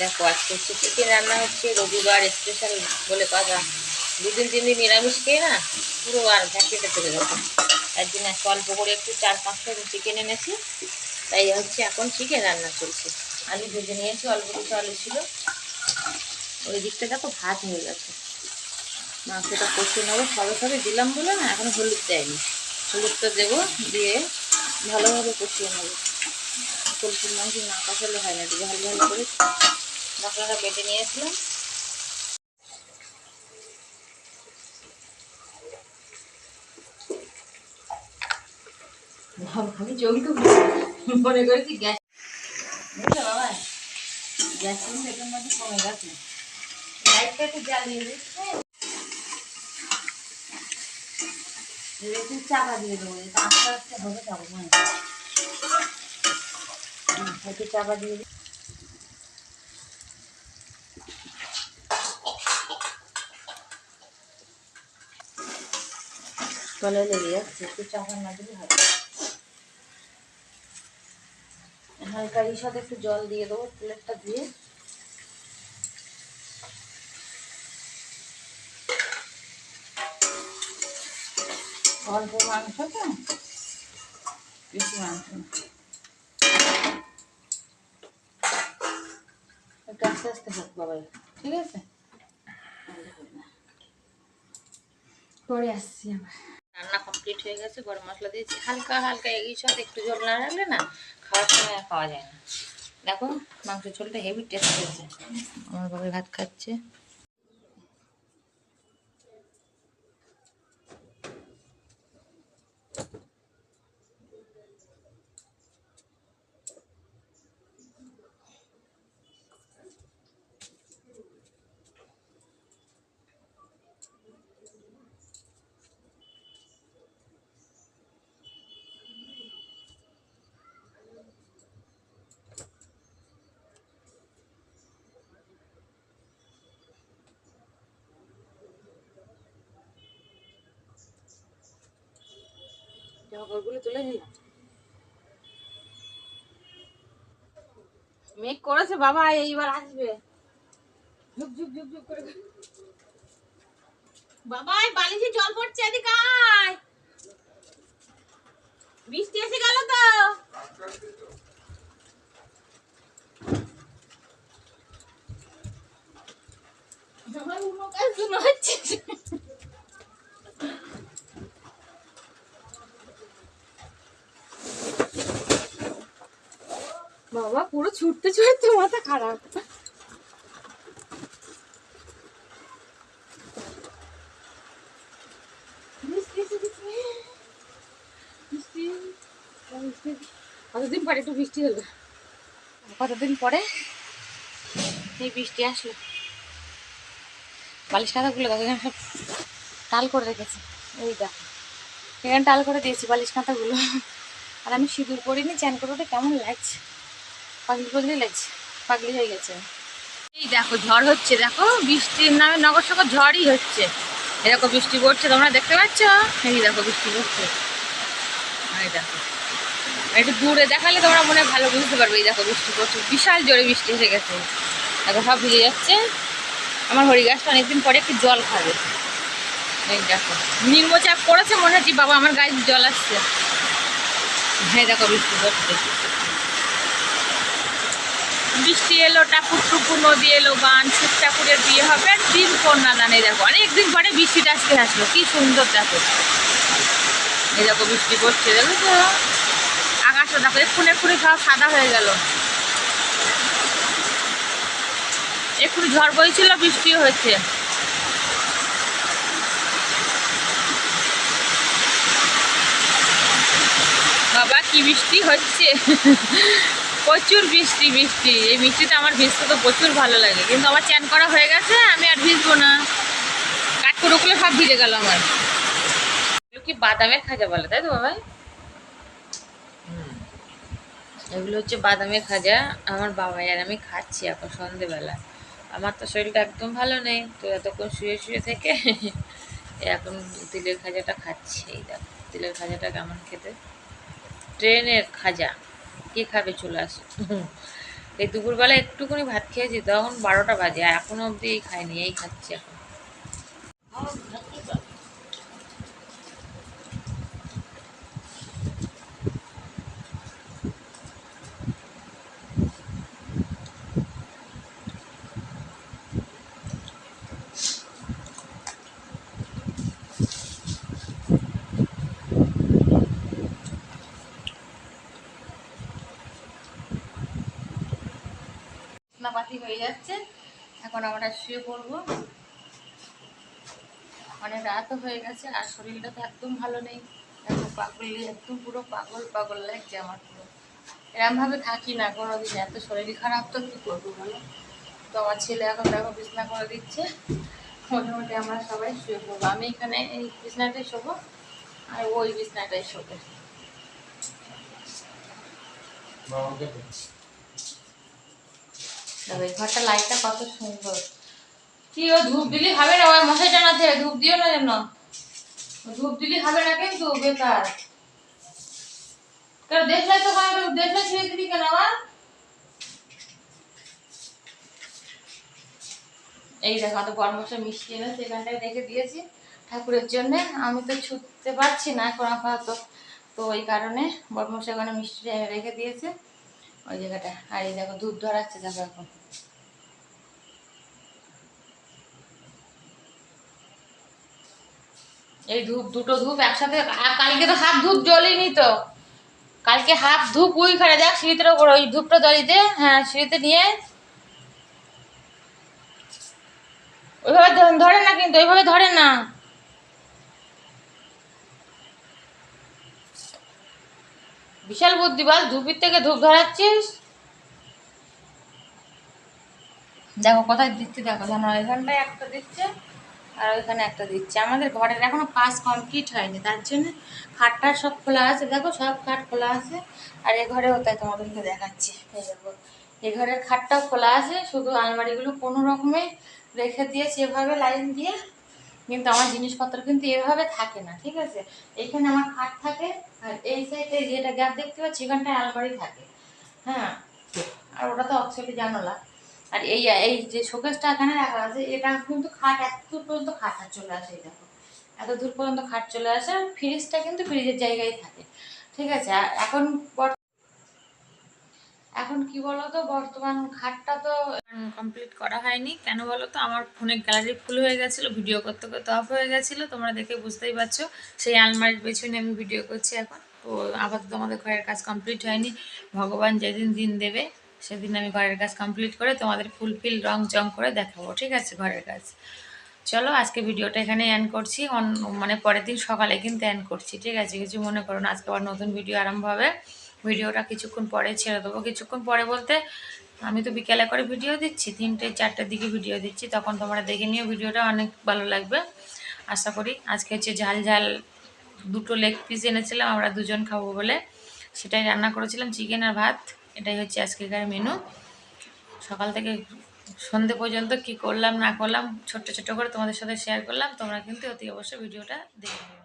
দেখো, আজকে হচ্ছে চিকেন রান্না হচ্ছে, রবিবার স্পেশাল বলে কথা দুদিন তিন দিন নিরামিষ খেয়ে না, পুরো আর ভ্যাকেটে চলে গেছে। তার জন্য আজকে অল্প করে একটু চার পাঁচটা চিকেন এনেছি। তাই হচ্ছে এখন চিকেন রান্না চলছে। আলু ভেজে নিয়েছি, অল্প কিছু আলু ছিল। ওই দিকটা দেখো, ভাত হয়ে গেছে। মাংসটা কষিয়ে নেব, সবে সবে দিলাম বলে না, এখন হলুদ দেয়নি। হলুদটা দেবো দিয়ে ভালোভাবে কষিয়ে নেব। পোলট্রির মাংস না কষালে হয় না, একটু ভালো ভালো করে মশলাটা বেটে আমি চমকে মনে করেছি গ্যাস বুঝলে বাবা? গ্যাস মধ্যে কমে গেছে। লাইটটা একটু জ্বালিয়ে দিচ্ছে একটু চাপা দিয়ে দেবো আস্তে আস্তে হবে যাব। মনে হয়। একটু চাপা দিয়ে দিই তলে লেগে যাচ্ছে একটু চাপা না দিলে হবে। হালকা এর সাথে একটু জল দিয়ে দেবো, প্লেটটা দিয়ে। অল্প মাংস তো, বেশি মাংস একটু আস্তে আস্তে হোক বাবাই, ঠিক আছে? করে আসছি আবার। কমপ্লিট হয়ে গেছে, গরম মশলা দিয়েছি। হালকা হালকা এই সব একটু জল না রাখলে না খাওয়ার সময় খাওয়া যায় না। দেখো মাংসের ঝোলটা হেভি টেস্ট হয়েছে। আমার বাবা ভাত খাচ্ছে। কাপড়গুলো তুলে নিলাম। মেঘ করেছে বাবা এইবার আসবে। বাবাই করে বাবা বালিশে জল পড়ছে এদিকে বৃষ্টি এসে গেল তো আমার উনো কাজ শোনা হচ্ছে বাবা, পুরো ছুটতে ছুটতে মাথা খারাপ। কতদিন পরে একটু বৃষ্টি হলো? কতদিন পরে? এই বৃষ্টি আসলো। বালিশ কাঁথাগুলো দেখো, এখানে সব টাল করে রেখেছে। এই দেখো, এখানে টাল করে দিয়েছি বালিশ কাঁথাগুলো। আর আমি সিঁদুর পরিনি, চ্যান করে ওটা কেমন লাগছে। পাগলি পাগলি লাগছে পাগলি হয়ে গেছে। এই দেখো, ঝড় হচ্ছে, দেখো বৃষ্টির নামে নগর সকর ঝড়ই হচ্ছে। এরকম বৃষ্টি পড়ছে, তোমরা দেখতে পাচ্ছ? এই দেখো, বৃষ্টি পড়ছে। এই দেখো। একটু দূরে দেখালে তোমরা মনে হয় ভালো বুঝতে পারবে, এই দেখো, বৃষ্টি পড়ছে, বিশাল জোরে বৃষ্টি এসে গেছে। দেখো, সব ভিজে যাচ্ছে। আমার হরি গাছটা অনেকদিন পরে একটু জল খাবে। এই দেখো, নিম্নচাপ পড়েছে, মনে হচ্ছে, বাবা, আমার গায়ে জল আসছে। হ্যাঁ দেখো, বৃষ্টি পড়ছে। বৃষ্টি এলো, ঠাকুর টুকুর নদী এলো গান শিব ঠাকুরের বিয়ে হবে, আর দিন কন্যা দানে দেখো, অনেকদিন পরে বৃষ্টিটা আজকে আসলো, কি সুন্দর দেখো। এই দেখো বৃষ্টি পড়ছে, দেখো তো। আকাশটা দেখো এক্ষুনি এক্ষুনি সব সাদা হয়ে গেল। এক্ষুনি ঝড় বইছিল, বৃষ্টিও হয়েছে। বাবা, কি বৃষ্টি হচ্ছে? প্রচুর বৃষ্টি বৃষ্টি। এই বৃষ্টিতে আমার ভিজতে তো প্রচুর ভালো লাগে। কিন্তু আমার চ্যান করা হয়ে গেছে, আমি আর ভিজবো না। কাঠকুড়োগুলো সব ভিজে গেল আমার। কি বাদামের খাজা বলে, তাই তো বাবাই এগুলো হচ্ছে বাদামের খাজা। আমার বাবাই আর আমি খাচ্ছি এখন সন্ধেবেলা। আমার তো শরীরটা একদম ভালো নেই, তো এতক্ষণ শুয়ে শুয়ে থেকে এখন তিলের খাজাটা খাচ্ছি। এই দেখো, তিলের খাজাটা কেমন খেতে। ট্রেনের খাজা। কে খাবে চলে আসো। এই দুপুরবেলা একটুখানি ভাত খেয়েছি তখন বারোটা বাজে এখনও অবধি এই খাইনি এই খাচ্ছি এখন। হয়ে যাচ্ছে। এখন আমরা শুয়ে পড়ব। অনেক রাতও হয়ে গেছে, আর শরীরটা তো একদম ভালো নেই। একদম পাগল, একদম পুরো পাগল পাগল লাগছে আমার পুরো। এরমভাবে থাকি না কোনোদিন, এত শরীর খারাপ তো কী করব বলো? তো আমার ছেলে এখন দেখো বিছনা করে দিচ্ছে। মোটামুটি আমরা সবাই শুয়ে পড়ব। আমি এখানে এই বিছনাটাই শোবো, আর ওই বিছনাটাই শোবে। ঘরটা লাইটটা কত সুন্দর। কি ও ধূপ দিলি হবে না, ওই মশাই ধূপ দিও না যেন। ধূপ দিলি হবে না কিন্তু, বেকার। দেখলে তো দেখলে ছেড়ে দিবি কেন আমার এই দেখো তো বরমশা মিষ্টি এনে সেখানটায় রেখে দিয়েছি ঠাকুরের জন্য। আমি তো ছুটতে পারছি না এখন আপাতত। তো ওই কারণে বরমশা ওখানে মিষ্টিটা রেখে দিয়েছে। ওই জায়গাটা। আর এই দেখো দুধ ধরাচ্ছে দেখো এখন। এই ধূপ, দুটো ধূপ একসাথে কালকে তো হাফ ধূপ জ্বলিনি তো। কালকে হাফ ধূপ উই ওইখানে দেখ সিঁড়িতে ওপর, ওই ধূপটা জ্বলিতে হ্যাঁ সিঁড়িতে নিয়ে। ওইভাবে ধরে না কিন্তু, ওইভাবে ধরে না। বিশাল বুদ্ধি বল ধূপের থেকে ধূপ ধরাচ্ছিস? দেখো, কোথায় দিচ্ছে দেখো জানো এখানটায় একটা দিচ্ছে, আর ওইখানে একটা দিচ্ছে। আমাদের ঘরের এখনও কাজ কমপ্লিট হয়নি, তার জন্য খাটটার সব খোলা আছে। দেখো, সব খাট খোলা আছে, আর এ ঘরেও তাই তোমাদেরকে দেখাচ্ছি। এ ঘরের খাটটাও খোলা আছে, শুধু আলমারিগুলো কোনো রকমে রেখে দিয়েছি এভাবে লাইন দিয়ে। কিন্তু আমার জিনিসপত্র কিন্তু এভাবে থাকে না, ঠিক আছে? এখানে আমার খাট থাকে আর এই সাইডে যেটা গ্যাপ দেখতে পাচ্ছি, এখানটায় আলমারি থাকে। হ্যাঁ? আর ওটা তো অক্সিলি জানালা। আর এই এই যে শোকেসটা এখানে রাখা আছে, এটা কিন্তু খাট, এত দূর পর্যন্ত খাট চলে আসে দেখো। এত দূর পর্যন্ত খাট চলে আসে, আর ফ্রিজটা কিন্তু ফ্রিজের জায়গায় থাকে। ঠিক আছে? আর এখন এখন কি বলতো, বর্তমান খাটটা তো কমপ্লিট করা হয়নি। কেন বলো তো আমার ফোনের গ্যালারি ফুল হয়ে গেছিল, ভিডিও করতে করতে অফ হয়ে গেছিল, তোমরা দেখে বুঝতেই পারছ। সেই আলমারির পেছনে আমি ভিডিও করছি এখন। তো আপাতত আমাদের ঘরের কাজ কমপ্লিট হয়নি। ভগবান যেদিন দিন দেবে, সেদিন আমি ঘরের কাজ কমপ্লিট করে তোমাদের ফুলফিল রং চং করে দেখাবো, ঠিক আছে, ঘরের কাজ? চলো, আজকে ভিডিওটা এখানে এন্ড করছি। মানে পরের দিন সকালে কিন্তু এন্ড করছি, ঠিক আছে? কিছু মনে করো না, আজকে আবার নতুন ভিডিও আরম্ভ হবে। ভিডিওটা কিছুক্ষণ পরে ছেড়ে দেবো। কিছুক্ষণ পরে বলতে আমি তো বিকেলে করে ভিডিও দিচ্ছি, তিনটে, চারটের দিকে ভিডিও দিচ্ছি, তখন তোমরা দেখে নিও ভিডিওটা, অনেক ভালো লাগবে। আশা করি আজকে হচ্ছে ঝাল ঝাল দুটো লেগ পিস এনেছিলাম, আমরা দুজন খাব বলে। সেটাই রান্না করেছিলাম চিকেন আর ভাত। এটাই হচ্ছে আজকেকার মেনু সকাল থেকে সন্ধে পর্যন্ত কি করলাম, না করলাম, ছোট্ট ছোট্ট করে তোমাদের সাথে শেয়ার করলাম। তোমরা কিন্তু অতি অবশ্যই ভিডিওটা দেখে